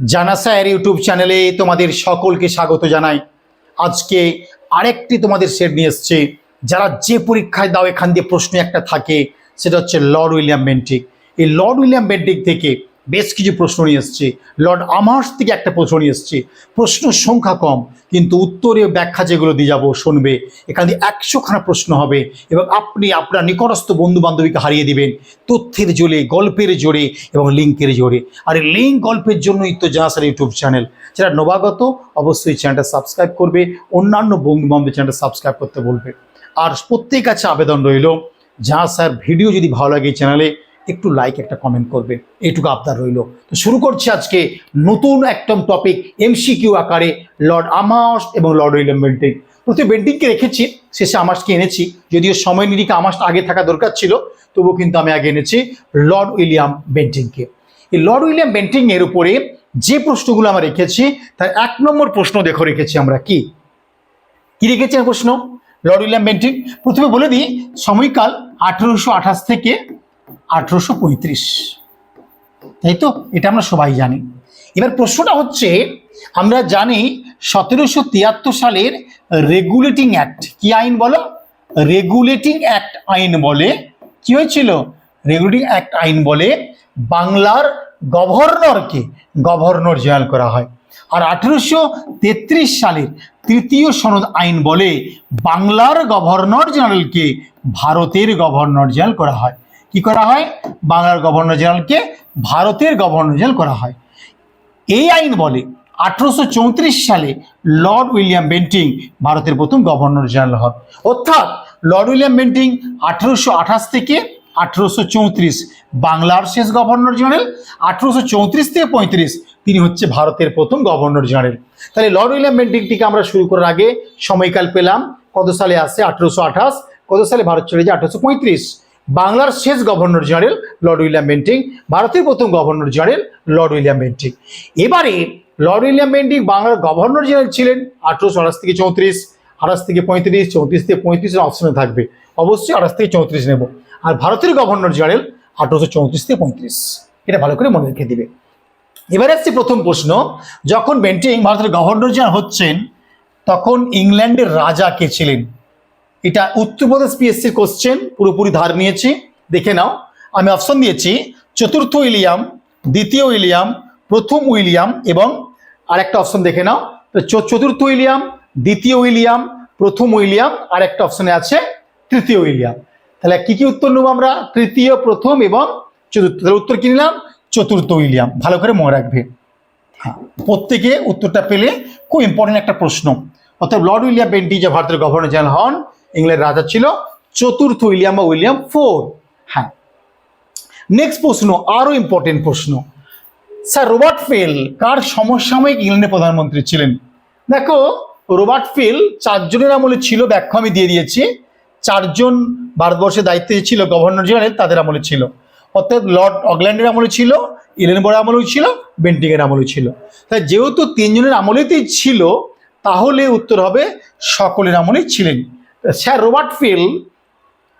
জানা sir YouTube চ্যানেলে তোমাদের সকলকে স্বাগত জানাই। আজকে আরেকটি তোমাদের সেট নিয়ে এসছে। যারা যে পরীক্ষায় দাও, এখান দিয়ে প্রশ্ন একটা থাকে, সেটা হচ্ছে লর্ড উইলিয়াম বেন্টিক। এই লর্ড উইলিয়াম বেন্টিক থেকে বেশ কিছু প্রশ্ন নিয়ে এসছে। লর্ড আমার্স থেকে একটা প্রশ্ন নিয়ে এসছে। প্রশ্ন সংখ্যা কম, কিন্তু উত্তরে ব্যাখ্যা যেগুলো দিয়ে যাব শুনবে, এখান দিয়ে একশোখানা প্রশ্ন হবে এবং আপনি আপনার নিকটস্থ বন্ধু বান্ধবীকে হারিয়ে দিবেন তথ্যের জোরে, গল্পের জোরে এবং লিঙ্কের জোরে। আর এই লিঙ্ক গল্পের জন্যই তো জাহাসের ইউটিউব চ্যানেল, যারা নবাগত অবশ্যই চ্যানেলটা সাবস্ক্রাইব করবে, অন্যান্য বন্ধু বান্ধব চ্যানেলটা সাবস্ক্রাইব করতে বলবে। আর প্রত্যেক কাছে আবেদন রইল যা স্যার ভিডিও যদি ভালো লাগে চ্যানেলে একটু লাইক একটা কমেন্ট করবে। এইটুকু আবদার রইল। তো শুরু করছি আজকে নতুন একদম টপিক এমসিকিউ আকারে লর্ড আমাস এবং লর্ড উইলিয়াম বেন্টিং প্রতি বেন্টিংকে রেখেছি, শেষে আমাসকে এনেছি। যদিও সময় নিরিখে আমাসটা আগে থাকা দরকার ছিল, তবুও কিন্তু আমি আগে এনেছি লর্ড উইলিয়াম বেন্টিংকে এই লর্ড উইলিয়াম বেন্টিং এর উপরে যে প্রশ্নগুলো আমরা রেখেছি, তার এক নম্বর প্রশ্ন দেখো রেখেছি আমরা কি? কি রেখেছি প্রশ্ন? লর্ড উইলিয়াম বেন্টিং প্রথমে বলে দিই, সময়কাল আঠেরোশো আঠাশ থেকে আঠেরোশো পঁয়ত্রিশ। তাই তো? এটা আমরা সবাই জানি। এবার প্রশ্নটা হচ্ছে, আমরা জানি সতেরোশো তিয়াত্তর সালের রেগুলেটিং অ্যাক্ট। কি আইন বলো? রেগুলেটিং অ্যাক্ট আইন বলে, কি হয়েছিল? রেগুলেটিং অ্যাক্ট আইন বলে বাংলার গভর্নরকে গভর্নর জেনারেল করা হয়। আর আঠেরোশো তেত্রিশ সালের তৃতীয় সনদ আইন বলে বাংলার গভর্নর জেনারেলকে ভারতের গভর্নর জেনারেল করা হয়। কি করা হয়? বাংলার গভর্নর জেনারেলকে ভারতের গভর্নর জেনারেল করা হয়। এই আইন বলে আঠারোশো চৌত্রিশ সালে লর্ড উইলিয়াম বেন্টিং ভারতের প্রথম গভর্নর জেনারেল হন। অর্থাৎ লর্ড উইলিয়াম বেন্টিং আঠারোশো আঠাশ থেকে আঠারোশো চৌত্রিশ বাংলার শেষ গভর্নর জেনারেল আঠারোশো চৌত্রিশ থেকে পঁয়ত্রিশ তিনি হচ্ছে ভারতের প্রথম গভর্নর জেনারেল তাহলে লর্ড উইলিয়াম বেন্টিংটিকে আমরা শুরু করার আগে সময়কাল পেলাম। কত সালে আসে? আঠারোশো আঠাশ। কত সালে ভারত চলে যায়? আঠারোশো পঁয়ত্রিশ। বাংলার শেষ governor general Lord William Bentinck, ভারতের প্রথম governor general Lord William Bentinck. এবারে লর্ড উইলিয়াম বেন্টিং বাংলার গভর্নর জেনারেল ছিলেন আঠারোশো আঠাশ থেকে চৌত্রিশ, আঠাশ থেকে পঁয়ত্রিশ, চৌত্রিশ থেকে পঁয়ত্রিশের অপশনে থাকবে। অবশ্যই আঠাশ থেকে চৌত্রিশ নেব। আর ভারতের গভর্নর জেনারেল আঠারোশো চৌত্রিশ থেকে পঁয়ত্রিশ। এটা ভালো করে মনে রেখে দিবে। এবারে আসছে প্রথম প্রশ্ন, যখন বেন্টিং ভারতের গভর্নর জেনারেল হচ্ছেন, তখন ইংল্যান্ডের রাজা কে ছিলেন? এটা উত্তরপ্রদেশ পিএসসির কোশ্চেন পুরোপুরি ধার নিয়েছি। দেখে নাও। আমি অপশন দিয়েছি, চতুর্থ উইলিয়াম দ্বিতীয় উইলিয়াম প্রথম উইলিয়াম এবং আরেকটা অপশন দেখে নাও। চতুর্থ উইলিয়াম দ্বিতীয় উইলিয়াম প্রথম উইলিয়াম আর একটা অপশনে আছে তৃতীয় উইলিয়াম তাহলে কি কি উত্তর নেব আমরা? তৃতীয়, প্রথম এবং চতুর্থ। তাহলে উত্তর কি নিলাম? চতুর্থ উইলিয়াম ভালো করে মনে রাখবে। হ্যাঁ প্রত্যেকে উত্তরটা পেলে খুব ইম্পর্টেন্ট একটা প্রশ্ন। অর্থাৎ লর্ড উইলিয়াম বেন্টি যে ভারতের গভর্নর জেনারেল হন ইংল্যান্ড রাজা ছিল। চতুর্থ উইলিয়াম বা উইলিয়াম ফোর। হ্যাঁ। নেক্সট প্রশ্ন আরও ইম্পর্টেন্ট প্রশ্ন। স্যার, রোবার্ট ফেল কার সমসাময়িক ইংল্যান্ডের প্রধানমন্ত্রী ছিলেন? দেখো, রোবার্ট ফেল চারজনের আমলে ছিল, ব্যাখ্যা আমি দিয়ে দিয়েছি। চারজন ভারতবর্ষের দায়িত্বে ছিল গভর্নর জেনারেল তাদের আমলে ছিল। অর্থাৎ লর্ড অকল্যান্ডের আমলে ছিল ইলেনবর আমলেও ছিল বেন্টিংয়ের আমলেও ছিল। তাই যেহেতু তিনজনের আমলেতেই ছিল, তাহলে উত্তর হবে, সকলের আমলেই ছিলেন। স্যার রোবার্ট ফিল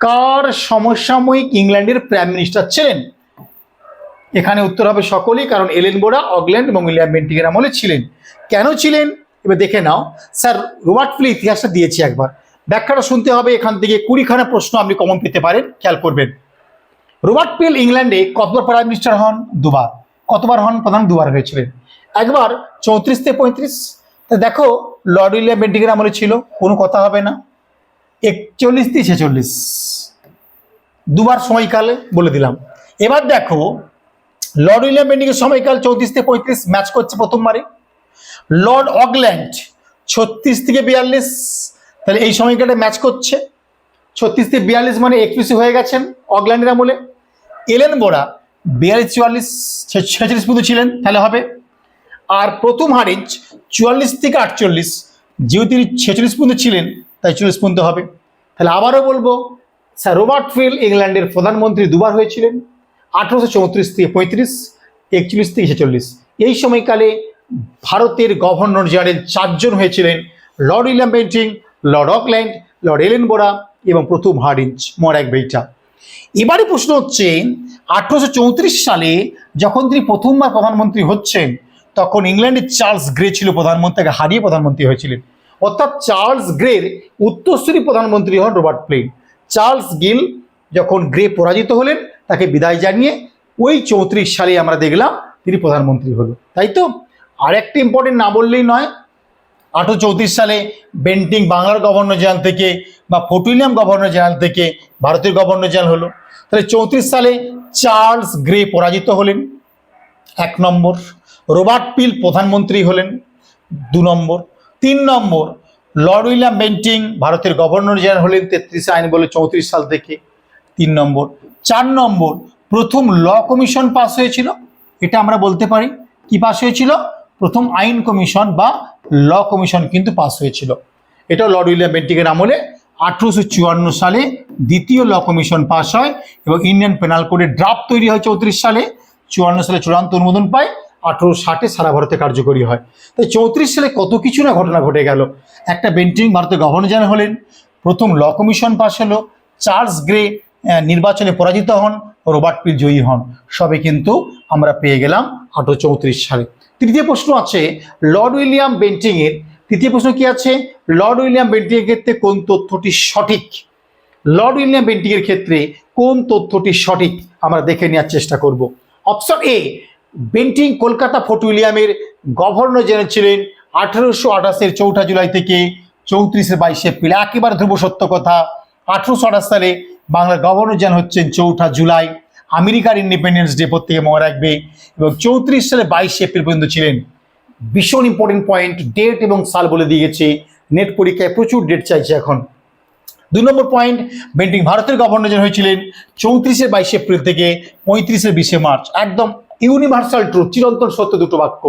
কার সমসাময়িক ইংল্যান্ডের প্রাইম মিনিস্টার ছিলেন? এখানে উত্তর হবে সকলেই, কারণ এলেন বোরা, অকল্যান্ড এবং উইলিয়াম বেন্টিংয়ের আমলে ছিলেন। কেন ছিলেন? এবার দেখে নাও। স্যার, রোবার্ট ফিল ইতিহাসটা দিয়েছি একবার। ব্যাখ্যাটা শুনতে হবে, এখান থেকে কুড়িখানা প্রশ্ন আপনি কমন পেতে পারেন, খেয়াল করবেন। রোবার্ট পিল ইংল্যান্ডে কতবার প্রাইম মিনিস্টার হন? দুবার। কতবার হন? প্রধান দুবার হয়েছিলেন। একবার চৌত্রিশ থেকে পঁয়ত্রিশ। তা দেখো, লর্ড উইলিয়াম বেন্টিংয়ের আমলে ছিল, কোনো কথা হবে না। একচল্লিশ থেকে ছেচল্লিশ? দুবার সময়কালে বলে দিলাম। এবার দেখো লর্ড উইলিয়াম বেন্টিংয়ের সময়কাল চৌত্রিশ থেকে পঁয়ত্রিশ ম্যাচ করছে প্রথমবারে। লর্ড অকল্যান্ড ছত্রিশ থেকে বিয়াল্লিশ, তাহলে এই সময়কালটা ম্যাচ করছে। ছত্রিশ থেকে বিয়াল্লিশ মানে একত্রিশে হয়ে গেছেন অকল্যান্ডের আমলে। এলেন বোরা বিয়াল্লিশ, চুয়াল্লিশ ছেচল্লিশ পর্যন্ত ছিলেন, তাহলে হবে। আর প্রথম হারিজ চুয়াল্লিশ থেকে আটচল্লিশ, যেহেতু তিনি ছেচল্লিশ পর্যন্ত ছিলেন তাই চল্লিশ পর্যন্ত হবে। তাহলে আবারও বলব, স্যার রোবার্ট ফিল ইংল্যান্ডের প্রধানমন্ত্রী দুবার হয়েছিলেন, আঠেরোশো চৌত্রিশ থেকে পঁয়ত্রিশ, একচল্লিশ থেকে ছেচল্লিশ। এই সময়কালে ভারতের গভর্নর জেনারেল চারজন হয়েছিলেন, Lord William Bentinck, Lord Auckland, Lord Ellenborough এবং প্রথম হার্ডিঞ্জ মরাক বেইটা। এবারে প্রশ্ন হচ্ছে, আঠারোশো সালে যখন তিনি প্রথমবার প্রধানমন্ত্রী হচ্ছেন, তখন ইংল্যান্ডের চার্লস গ্রে ছিল প্রধানমন্ত্রীকে হারিয়ে প্রধানমন্ত্রী হয়েছিলেন। অর্থাৎ চার্লস গ্রের উত্তরসূরি প্রধানমন্ত্রী হন রবার্ট প্লেন চার্লস গিল যখন গ্রে পরাজিত হলেন, তাকে বিদায় জানিয়ে ওই চৌত্রিশ সালে আমরা দেখলাম তিনি প্রধানমন্ত্রী হলো। তাই তো? আর একটা ইম্পর্টেন্ট না বললেই নয় আঠারো চৌত্রিশ সালে বেন্টিং বাংলার গভর্নর জেনারেল থেকে বা ফোর্টুলিয়াম গভর্নর জেনারেল থেকে ভারতের গভর্নর জেনারেল হলো। তাহলে চৌত্রিশ সালে চার্লস গ্রে পরাজিত হলেন, এক নম্বর। রোবার্ট পিল প্রধানমন্ত্রী হলেন, দু নম্বর। তিন নম্বর, লর্ড উইলিয়াম বেন্টিং ভারতের গভর্নর জেনারেল হলেন তেত্রিশে আইন বলে চৌত্রিশ সাল থেকে। তিন নম্বর, চার নম্বর, প্রথম ল কমিশন পাস হয়েছিল। এটা আমরা বলতে পারি। কি পাস হয়েছিল? প্রথম আইন কমিশন বা ল কমিশন কিন্তু পাস হয়েছিল। এটা লর্ড উইলিয়াম বেন্টিংয়ের আমলে আঠেরোশো চুয়ান্ন সালে দ্বিতীয় ল কমিশন পাস হয় এবং ইন্ডিয়ান পেনাল কোডের ড্রাফট তৈরি হয় চৌত্রিশ সালে। চুয়ান্ন সালে চূড়ান্ত অনুমোদন পায়। আঠেরো ষাটে সারা ভারতে কার্যকরী হয়। তাই চৌত্রিশ সালে কত কিছু না ঘটনা ঘটে গেল। একটা বেন্টিং ভারতের গভর্নর জেনারেল হলেন, প্রথম ল কমিশন পাস হলো, চার্লস গ্রে নির্বাচনে পরাজিত হন, রোবার্ট পিল জয়ী হন। সবে কিন্তু আমরা পেয়ে গেলাম আঠারো চৌত্রিশ সালে। তৃতীয় প্রশ্ন আছে, লর্ড উইলিয়াম বেন্টিংয়ের তৃতীয় প্রশ্ন কি আছে? লর্ড উইলিয়াম বেন্টিংয়ের ক্ষেত্রে কোন তথ্যটি সঠিক? লর্ড উইলিয়াম বেন্টিংয়ের ক্ষেত্রে কোন তথ্যটি সঠিক? আমরা দেখে নেওয়ার চেষ্টা করব। Option A Bentinck Kolkata fort উইলিয়ামের governor general ছিলেন আঠারোশো আঠাশের চৌঠা জুলাই থেকে চৌত্রিশে বাইশে এপ্রিল। একেবারে ধ্রুব সত্য কথা। আঠারোশো আঠাশ সালে বাংলার গভর্নর জেনারেল হচ্ছেন চৌঠা জুলাই। আমেরিকার ইন্ডিপেন্ডেন্স ডে প্রত্যেকে মনে রাখবে। এবং চৌত্রিশ সালে বাইশে এপ্রিল পর্যন্ত ছিলেন। ভীষণ ইম্পর্টেন্ট পয়েন্ট ডেট এবং সাল বলে দিয়ে গেছে। নেট পরীক্ষায় প্রচুর ডেট চাইছে এখন। দুই নম্বর পয়েন্ট বেন্টিং ভারতের গভর্নর জেনারেল হয়েছিলেন চৌত্রিশে বাইশে এপ্রিল থেকে পঁয়ত্রিশে বিশে মার্চ। একদম ইউনিভার্সাল ট্রুথ চিরন্তন সত্য দুটো বাক্য।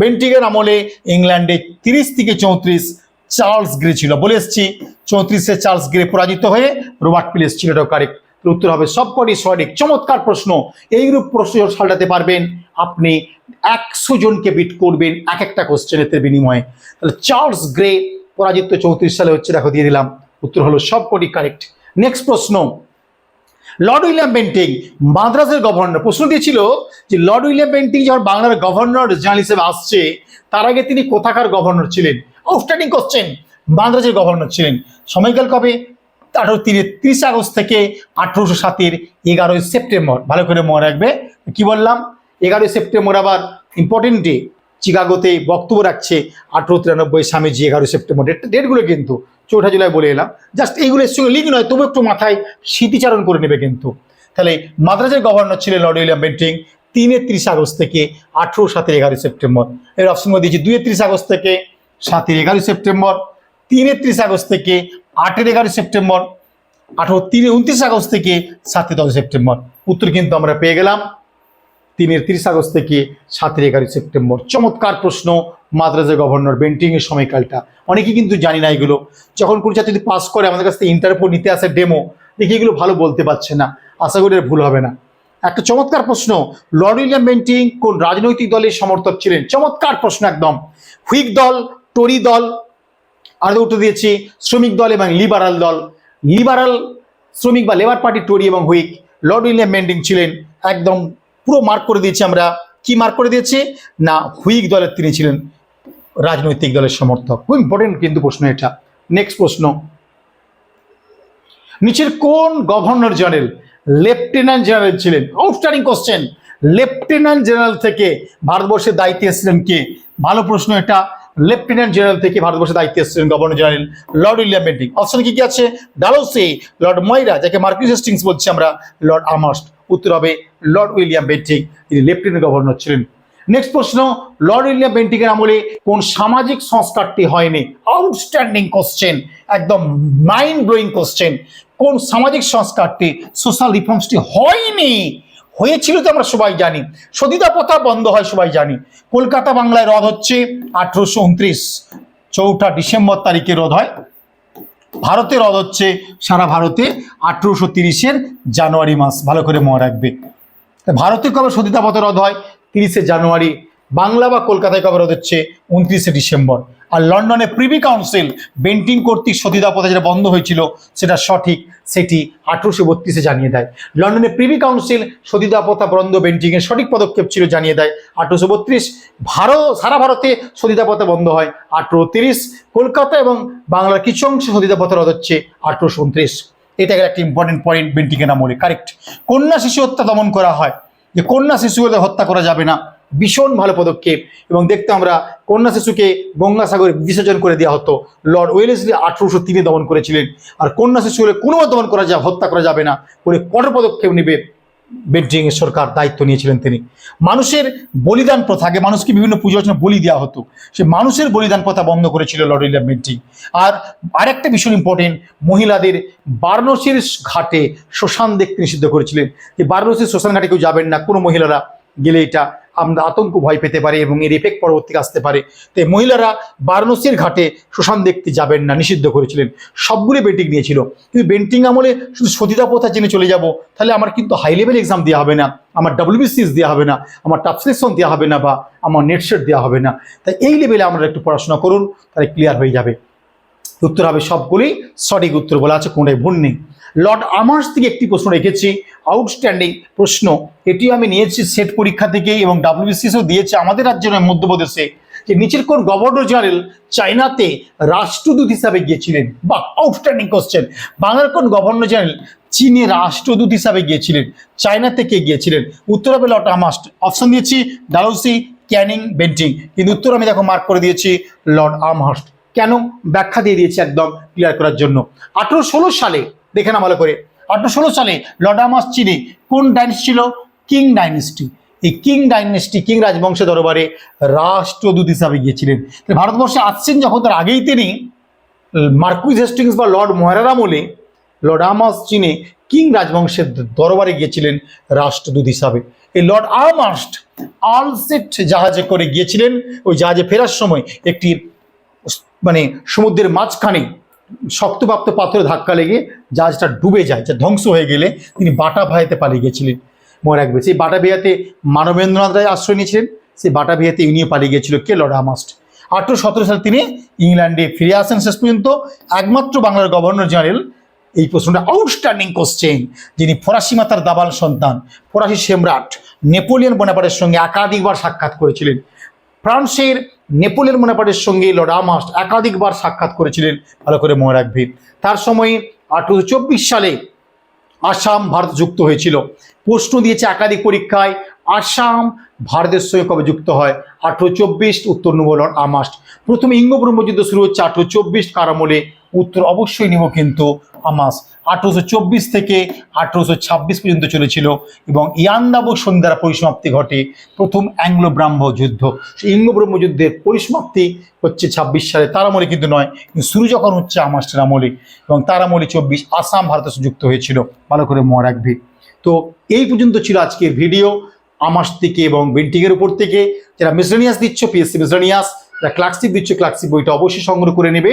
বেন্টিংয়ের আমলে ইংল্যান্ডে তিরিশ থেকে চৌত্রিশ চার্লস গ্রে ছিল। বলে এসছি, চৌত্রিশে চার্লস গ্রে পরাজিত হয়ে রোবার্ট পিলেস ছিল এটাও কারেক্ট উত্তর হবে সবকটি সঠিক। চমৎকার প্রশ্ন। এইরূপ প্রশ্ন সালটাতে পারবেন আপনি একশো জনকে বিট করবেন এক একটা কোশ্চেনের বিনিময়ে। তাহলে চার্লস গ্রে পরাজিত চৌত্রিশ সালে হচ্ছে, দেখো দিয়ে দিলাম। উত্তর হলো সবকটি কারেক্ট নেক্সট প্রশ্ন। লর্ড উইলিয়াম বেন্টিং মাদ্রাসের গভর্নর প্রশ্ন দিয়েছিল যে লর্ড উইলিয়াম বেন্টিং যখন বাংলার গভর্নর জেনারেল হিসেবে আসছে, তার আগে তিনি কোথাকার গভর্নর ছিলেন? আউটস্ট্যান্ডিং কোশ্চেন মাদ্রাসের গভর্নর ছিলেন। সময়কাল কবে? আঠারো তিরিশ আগস্ট থেকে আঠারোশো সাতের এগারোই সেপ্টেম্বর। ভালো করে মনে রাখবে। কি বললাম? এগারোই সেপ্টেম্বর আবার ইম্পর্টেন্ট ডে চিকাগোতে বক্তব্য রাখছে আঠেরো তিরানব্বই স্বামীজি এগারোই সেপ্টেম্বর। ডেট ডেটগুলো কিন্তু চৌঠা জুলাই বলে এলাম। জাস্ট এইগুলোর সঙ্গে লিঙ্ক নয়, তবু একটু মাথায় স্মৃতিচারণ করে নেবে কিন্তু। তাহলে মাদ্রাজের গভর্নর ছিলেন লর্ড উইলিয়াম বেন্টিং তিনের তিরিশ আগস্ট থেকে আঠেরো সাতের এগারোই সেপ্টেম্বর। এর অপশন মধ্যে দিয়েছি দুই তিরিশ আগস্ট থেকে সাতের এগারোই সেপ্টেম্বর তিনের তিরিশ আগস্ট থেকে আটের এগারোই সেপ্টেম্বর, আঠারো তিনে উনত্রিশ আগস্ট থেকে সাতের দশ সেপ্টেম্বর। উত্তর কিন্তু আমরা পেয়ে গেলাম। তিনের তিরিশ আগস্ট থেকে সাতের এগারোই সেপ্টেম্বর। চমৎকার প্রশ্ন মাদ্রাজের গভর্নর বেন্টিংয়ের সময়কালটা। অনেকে কিন্তু জানি না এগুলো। যখন কোনো ছাত্র যদি পাস করে আমাদের কাছ থেকে ইন্টারভিউ নিতে আসে ডেমো দেখি এগুলো ভালো বলতে পারছে না। আশা করি ভুল হবে না। একটা চমৎকার প্রশ্ন, লর্ড উইলিয়াম বেন্টিং কোন রাজনৈতিক দলের সমর্থক ছিলেন? চমৎকার প্রশ্ন একদম। হুইক দল, টরি দল, আর উত্তর দিয়েছি, শ্রমিক দল এবং লিবারাল দল। লিবারাল শ্রমিক বা লেবার পার্টি টরি এবং হুইক লর্ড উইলিয়াম বেন্টিং ছিলেন একদম পুরো মার্ক করে দিয়েছি আমরা। কি মার্ক করে দিয়েছি? না হুইক দলের তিনি ছিলেন রাজনৈতিক দলের সমর্থক। খুব ইম্পর্টেন্ট কিন্তু প্রশ্ন এটা। নেক্সট প্রশ্ন। নিচের কোন গভর্নর জেনারেল লেফটেন্যান্ট জেনারেল ছিলেন? আউটস্ট্যান্ডিং কোশ্চেন লেফটেন্যান্ট জেনারেল থেকে ভারতবর্ষের দায়িত্বে এসেছিলেন কে? ভালো প্রশ্ন এটা। লেফটেন্যান্ট জেনারেল থেকে ভারতবর্ষের দায়িত্বে এসেছিলেন governor general Lord William Bentinck option কি কি আছে? ডালোসে লর্ড ময়রা যাকে মার্কিন হেস্টিংস বলছি আমরা লর্ড আমাস্ট উত্তর হবে লর্ড উইলিয়াম বেন্টিং তিনি লেফটেন্যান্ট গভর্নর ছিলেন। নেক্সট প্রশ্ন, লর্ড উইলিয়াম বেন্টিংয়ের আমলে কোন সামাজিক সংস্কারটি হয়নি? আউটস্ট্যান্ডিং কোশ্চেন একদম মাইন্ড ব্লোয়িং কোশ্চেন কোন সামাজিক সংস্কারটি সোশ্যাল রিফর্মসটি হয়নি? হয়েছিল তো আমরা সবাই জানি। সদিতা প্রথা বন্ধ হয়, সবাই জানি। কলকাতা বাংলায় রদ হচ্ছে আঠেরোশো উনত্রিশ। চৌঠা ডিসেম্বর তারিখে রদ হয়। ভারতে রদ হচ্ছে সারা ভারতে আঠেরোশো তিরিশের জানুয়ারি মাস। ভালো করে মনে রাখবে। ভারতে কবে সতীতা পথে রদ হয়? তিরিশে জানুয়ারি। বাংলা বা কলকাতায় কবে রদ হচ্ছে? উনত্রিশে ডিসেম্বর। আর লন্ডনে প্রিভি কাউন্সিল বেন্টিং কর্তৃক সতীদাহ পথে যেটা বন্ধ হয়েছিল, সেটা সঠিক সেটি আঠারোশো বত্রিশে জানিয়ে দেয়। লন্ডনে প্রিভি কাউন্সিল সতীদাহ প্রথা বন্ধ বেন্টিংয়ের সঠিক পদক্ষেপ ছিল জানিয়ে দেয়। আঠারোশো বত্রিশ ভারত, সারা ভারতে সতীদাহ প্রথা বন্ধ হয়। আঠারো তিরিশ কলকাতা এবং বাংলার কিছু অংশে সতীদাহ প্রথা রদ হচ্ছে আঠারোশো উনত্রিশ। এটা একটা ইম্পর্টেন্ট পয়েন্ট বেন্টিংয়ের আমলে। কারেক্ট কন্যা শিশু হত্যা দমন করা হয়। যে কন্যা শিশুদের হত্যা করা যাবে না। ভীষণ ভালো পদক্ষেপ এবং দেখতে আমরা কন্যা শিশুকে গঙ্গাসাগরে বিসর্জন করে দেওয়া হতো। লর্ড ওয়েলেসলি আঠারোশো তিনে দমন করেছিলেন। আর কন্যা শিশু হলে কোনো দমন করা যাবে হত্যা করা যাবে না করে কঠোর পদক্ষেপ নেবে এর সরকার দায়িত্ব নিয়েছিলেন তিনি। মানুষের বলিদান প্রথা আগে মানুষকে বিভিন্ন পুজো অর্চনা বলি দেওয়া হতো। সে মানুষের বলিদান প্রথা বন্ধ করেছিল লর্ড উইলিয়াম বেন্টিং আর আরেকটা ভীষণ ইম্পর্টেন্ট মহিলাদের বারাণসীর ঘাটে শ্মশান দেখতে নিষিদ্ধ করেছিলেন। যে বারাণসীর শ্মশান ঘাটে কেউ যাবেন না, কোনো মহিলারা গেলে এটা আমরা আতঙ্ক ভয় পেতে পারে এবং এর এফেক্ট পরবর্তীতে আসতে পারে। তাই মহিলারা বারাণসীর ঘাটে শ্মশান দেখতে যাবেন না, নিষিদ্ধ করেছিলেন। সবগুলি বেন্টিং নিয়েছিল। কিন্তু বেন্টিং আমলে শুধু সতীদা প্রথা জেনে চলে যাব, তাহলে আমার কিন্তু হাই লেভেল এক্সাম দেওয়া হবে না, আমার ডাব্লিউবিসিএস দেওয়া হবে না, আমার টাপ সিলেকশন দেওয়া হবে না বা আমার নেট সেট দেওয়া হবে না। তাই এই লেভেলে আমরা একটু পড়াশোনা করুন, তাহলে ক্লিয়ার হয়ে যাবে। উত্তর হবে সবগুলি সঠিক উত্তর বলা আছে, কোনটাই ভুল নেই। লর্ড আমার্স থেকে একটি প্রশ্ন রেখেছি। আউটস্ট্যান্ডিং প্রশ্ন। এটিও আমি নিয়েছি সেট পরীক্ষা থেকে এবং ডাব্লিউবিসিএসও দিয়েছে আমাদের রাজ্যের মধ্যপ্রদেশে যে নিচের কোন গভর্নর জেনারেল চায়নাতে রাষ্ট্রদূত হিসাবে গিয়েছিলেন বা আউটস্ট্যান্ডিং কোশ্চেন। বাংলার কোন গভর্নর জেনারেল চীনে রাষ্ট্রদূত হিসাবে গিয়েছিলেন? চায়না থেকে গিয়েছিলেন? উত্তর হবে লর্ড আমাস্ট অপশন দিয়েছি ডালৌসি ক্যানিং বেন্টিং কিন্তু উত্তর আমি দেখো মার্ক করে দিয়েছি লর্ড আমহার্স্ট কেন? ব্যাখ্যা দিয়ে দিয়েছি একদম ক্লিয়ার করার জন্য। আঠারো সালে দেখে না ভালো করে। আঠারো ষোলো সালে লর্ড আমাস চীনে কোন ডাইনেস্টি ছিল? কিং ডাইনেস্টি এই কিং ডাইনেস্টি কিং রাজবংশের দরবারে রাষ্ট্রদূত হিসাবে গিয়েছিলেন। ভারতবর্ষে আসছেন যখন, তার আগেই তিনি মার্কুইজ হেস্টিংস বা লর্ড মহারার আমলে লর্ড চীনে কিং রাজবংশের দরবারে গিয়েছিলেন রাষ্ট্রদূত হিসাবে। এই লর্ড আমাস্ট আলসেট জাহাজে করে গিয়েছিলেন। ওই জাহাজে ফেরার সময় একটি মানে সমুদ্রের মাঝখানে শক্তপ্রাপ্ত পাথরে ধাক্কা লেগে জাহাজটা ডুবে যায়, যা ধ্বংস হয়ে গেলে তিনি বাটা ভাইতে পালিয়ে গেছিলেন। মনে রাখবে, সেই বাটা বিহাতে মানবেন্দ্রনাথ রায় আশ্রয় নিয়েছিলেন, সেই বাটা বিহাতে ইউনিও পালিয়ে গিয়েছিল কে লর্ড আমাস্ট আঠারো সতেরো সালে তিনি ইংল্যান্ডে ফিরে আসেন শেষ পর্যন্ত, একমাত্র বাংলার গভর্নর জেনারেল, এই প্রশ্নটা আউটস্ট্যান্ডিং কোশ্চেন যিনি ফরাসি মাতার দাবাল সন্তান, ফরাসি সম্রাট নেপোলিয়ন বোনাপার্টের সঙ্গে একাধিকবার সাক্ষাৎ করেছিলেন। ফ্রান্সের নেপোলিয়ন বোনাপার্টের সঙ্গে লর্ড আমাস্ট একাধিকবার সাক্ষাৎ করেছিলেন, ভালো করে মনে রাখবে। তার সময়ে আঠারোশো সালে আসাম ভারত যুক্ত হয়েছিল। প্রশ্ন দিয়েছে একাধিক পরীক্ষায়, আসাম ভারতের সঙ্গে কবে যুক্ত হয়? আঠারো চব্বিশ উত্তর নেব লর্ড আমাস্ট। প্রথমে ইঙ্গ ব্রহ্মযুদ্ধ শুরু হচ্ছে আঠারো চব্বিশ কারামলে, উত্তর অবশ্যই নেব কিন্তু আমাস আঠারোশো চব্বিশ থেকে আঠারোশো ছাব্বিশ পর্যন্ত চলেছিল এবং ইয়ান্দাবো সন্ধ্যার পরিসমাপ্তি ঘটে প্রথম অ্যাংলো ব্রাহ্ম যুদ্ধ। সেই ইঙ্গ ব্রহ্মযুদ্ধের পরিসমাপ্তি হচ্ছে ছাব্বিশ সালে, তার কিন্তু নয়, কিন্তু শুরু যখন হচ্ছে আমাস্টের আমলে এবং তার চব্বিশ আসাম ভারতের যুক্ত হয়েছিল, ভালো করে মনে রাখবে। তো এই পর্যন্ত ছিল আজকের ভিডিও। আমাস থেকে এবং বেন্টিংয়ের উপর থেকে যারা মিসলেনিয়াস দিচ্ছ পিএসসি মিসলেনিয়াস যারা ক্লার্কশিপ দিচ্ছ ক্লার্কশিপ বইটা অবশ্যই সংগ্রহ করে নেবে।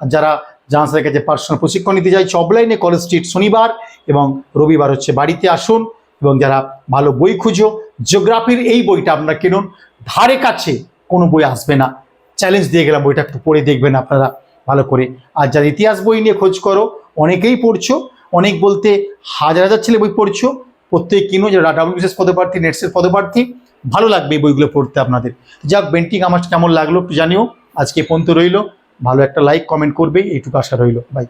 আর যারা জাহাজের কাছে পার্সোনাল প্রশিক্ষণ নিতে চাইছে অফলাইনে কলেজ স্ট্রিট শনিবার এবং রবিবার হচ্ছে বাড়িতে আসুন এবং যারা ভালো বই খুঁজো, জিওগ্রাফির এই বইটা আপনারা কিনুন। ধারে কাছে কোনো বই আসবে না। চ্যালেঞ্জ দিয়ে গেলাম, বইটা একটু পড়ে দেখবেন আপনারা ভালো করে। আর যারা ইতিহাস বই নিয়ে খোঁজ করো, অনেকেই পড়ছো, অনেক বলতে হাজার হাজার ছেলে বই পড়ছো, প্রত্যেক কিনো যারা ডাব্লিউ বিশেষ পদপ্রার্থী, নেটসের পদপ্রার্থী, ভালো লাগবে এই বইগুলো পড়তে আপনাদের। যাক, বেন্টিং আমার কেমন লাগল একটু জানিও। আজকে পর্যন্ত রইল। ভালো একটা লাইক কমেন্ট করবে এইটুকু আশা রইল। বাই